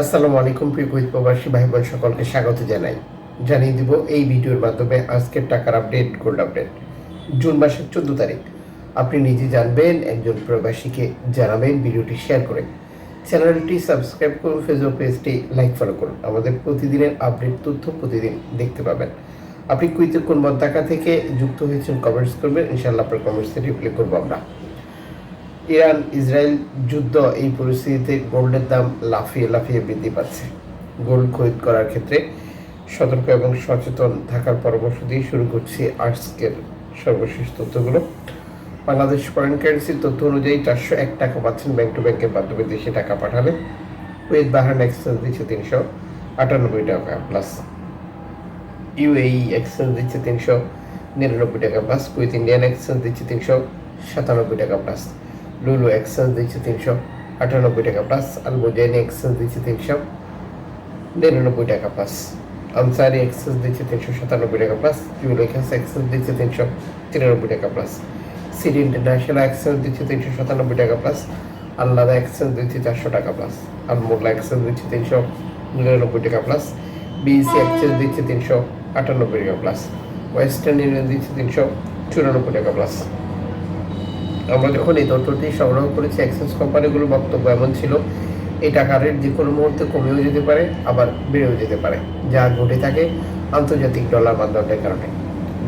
আসসালামু আলাইকুম, প্রিয় কুইত প্রবাসী ভাই বোন সকলকে স্বাগত জানাই। জানিয়ে দিব এই ভিডিওর মাধ্যমে আজকের টাকার আপডেট গোল্ড আপডেট জুন মাসের চোদ্দ তারিখ। আপনি নিজে জানবেন, একজন প্রবাসীকে জানাবেন ভিডিওটি শেয়ার করে। চ্যানেলটি সাবস্ক্রাইব করুন, ফেসবুক পেজটি লাইক ফলো করুন। আমাদের প্রতিদিনের আপডেট, তথ্য প্রতিদিন দেখতে পাবেন। আপনি কুইতের কোন মন্তাকা থেকে যুক্ত হয়েছেন কমেন্টস করবেন। ইনশাল্লাহ আপনার কমেন্টসে রিপ্লাই করব আমরা। ইরান ইসরায়েল যুদ্ধ এই পরিস্থিতিতে গোল্ডের দাম লাফিয়ে লাফিয়ে বৃদ্ধি পাচ্ছে। গোল্ড খরিদ করার ক্ষেত্রে সতর্ক এবং সচেতন থাকার পরামর্শ দিয়ে শুরু করছি আজকের সর্বশেষ তথ্যগুলো। বাংলাদেশ ফরেন কারেন্সির তথ্য অনুযায়ী চারশো এক টাকা পাচ্ছেন ব্যাংক টু ব্যাংকের মাধ্যমে দেশে টাকা পাঠালে। কুয়েত বাহান এক্সচেঞ্জ দিচ্ছে তিনশো আটানব্বই টাকা প্লাস ইউএই এক্সচেঞ্জ দিচ্ছে তিনশো নিরানব্বই টাকা প্লাস কুয়েত ইন্ডিয়ান এক্সচেঞ্জ দিচ্ছে তিনশো সাতানব্বই টাকা প্লাস লুলু এক্সচেঞ্জ দিচ্ছে তিনশো আটানব্বই টাকা প্লাস আলমোজাইনি এক্সচেঞ্জ দিচ্ছে তিনশো নিরানব্বই টাকা প্লাস আনসারি এক্সচেঞ্জ দিচ্ছে তিনশো সাতানব্বই টাকা প্লাস জুলেখাস এক্সচেঞ্জ দিচ্ছে তিনশো তিরানব্বই টাকা প্লাস সিটি ইন্টারন্যাশনাল এক্সচেঞ্জ দিচ্ছে তিনশো সাতানব্বই টাকা প্লাস আল্লাদা এক্সচেঞ্জ দিচ্ছে চারশো টাকা প্লাস আলমোল্লা এক্সচেঞ্জ দিচ্ছে তিনশো নিরানব্বই টাকা প্লাস বিইসি এক্সচেঞ্জ দিচ্ছে তিনশো আটানব্বই টাকা প্লাস ওয়েস্টার্ন ইউনিয়ন দিচ্ছে তিনশো চুরানব্বই টাকা প্লাস আমরা যখন এই তথ্যটি সংগ্রহ করেছি এক্সচেঞ্জ কোম্পানিগুলোর বক্তব্য এমন ছিল, এই টাকার রেট যে কোনো মুহূর্তে কমেও যেতে পারে, আবার বেড়েও যেতে পারে। যা ঘটে থাকে আন্তর্জাতিক ডলার মাধ্যমের কারণে।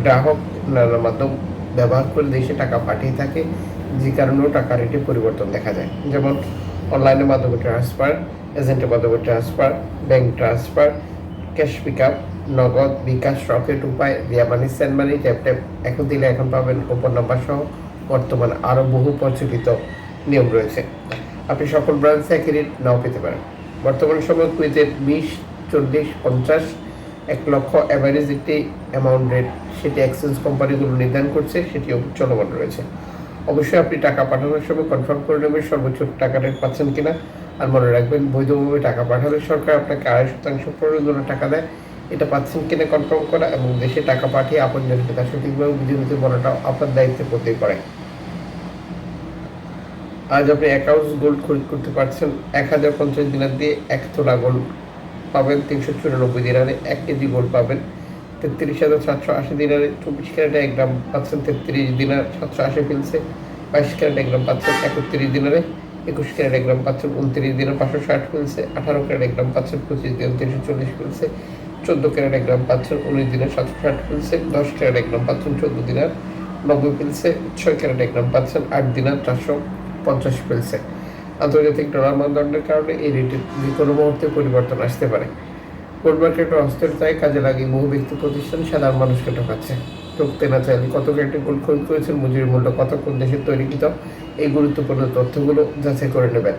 গ্রাহক নানা মাধ্যম ব্যবহার করে দেশে টাকা পাঠিয়ে থাকে, যে কারণেও টাকা রেটে পরিবর্তন দেখা যায়। যেমন অনলাইনের মাধ্যমে ট্রান্সফার এজেন্টের মাধ্যমে transfer bank transfer cash pick up Nagad, bKash Rocket উপায় Ria money send money tap tap এখন দিলে এখন পাবেন কুপন নাম্বার সহ বর্তমানে আরও বহু প্রচলিত নিয়ম রয়েছে। আপনি সকল ব্রাঞ্চে একই রেট নাও পেতে পারেন। বর্তমান সময় কুইতের বিশ, চল্লিশ, পঞ্চাশ, এক লক্ষ অ্যাভারেজ একটি অ্যামাউন্ট রেট সেটি এক্সচেঞ্জ কোম্পানিগুলো নির্ধারণ করছে, সেটিও চলমান রয়েছে। অবশ্যই আপনি টাকা পাঠানোর সময় কনফার্ম করে নেবেন সর্বোচ্চ টাকা রেট পাচ্ছেন কিনা। আর মনে রাখবেন, বৈধভাবে টাকা পাঠালে সরকার আপনাকে আড়াই শতাংশ প্রয়োজনে টাকা দেয়। এটা পাচ্ছেন কিনা কনফার্ম করা এবং দেশে টাকা পাঠিয়ে আপনজনকে তা সঠিকভাবে বুঝে বলাটাও আপনার দায়িত্বে পড়তেই পারে। আজ আপনি এক আউন্স গোল্ড খরিদ করতে পারছেন এক হাজার পঞ্চাশ দিনার দিয়ে এক তোলা গোল্ড পাবেন তিনশো চুরানব্বই দিনারে এক কেজি গোল্ড পাবেন। তেত্রিশ হাজার সাতশো আশি দিনারে চব্বিশ ক্যারেটে এক গ্রাম পাচ্ছেন তেত্রিশ দিনার সাতশো আশি ফিলসে। বাইশ ক্যারেট এক গ্রাম পাচ্ছেন একত্রিশ দিনারে। একুশ ক্যারেট এক গ্রাম পাচ্ছেন উনত্রিশ দিনের পাঁচশো ষাট ফিলসে। আঠারো ক্যারেট এক গ্রাম পাচ্ছেন পঁচিশ দিন তিনশো চল্লিশ ফিলসে। চোদ্দ ক্যারেট এক গ্রাম পাচ্ছেন উনিশ দিনের সাতশো ষাট ফিলসে। দশ ক্যারেট এক গ্রাম পাচ্ছেন চোদ্দ দিনের নব্বই ফিলসে। ছয় ক্যারেট এক গ্রাম পাচ্ছেন আট দিনের চারশো পঞ্চাশ ফেলছে আন্তর্জাতিক ডলার মানদণ্ডের কারণে এই রেটের যে কোনো মুহূর্তে পরিবর্তন আসতে পারে। গোল্ড মার্কেটের অস্থিরতায় কাজে লাগিয়ে বহু ব্যক্তি প্রতিষ্ঠান সাধারণ মানুষকে ঠকাচ্ছে। ঠকতে না চাইলে কত রেটে গোল্ড খরিদ করেছেন মজুরি মূল্য কত, কোন দেশের তৈরিকৃত এই গুরুত্বপূর্ণ তথ্যগুলো যাচাই করে নেবেন।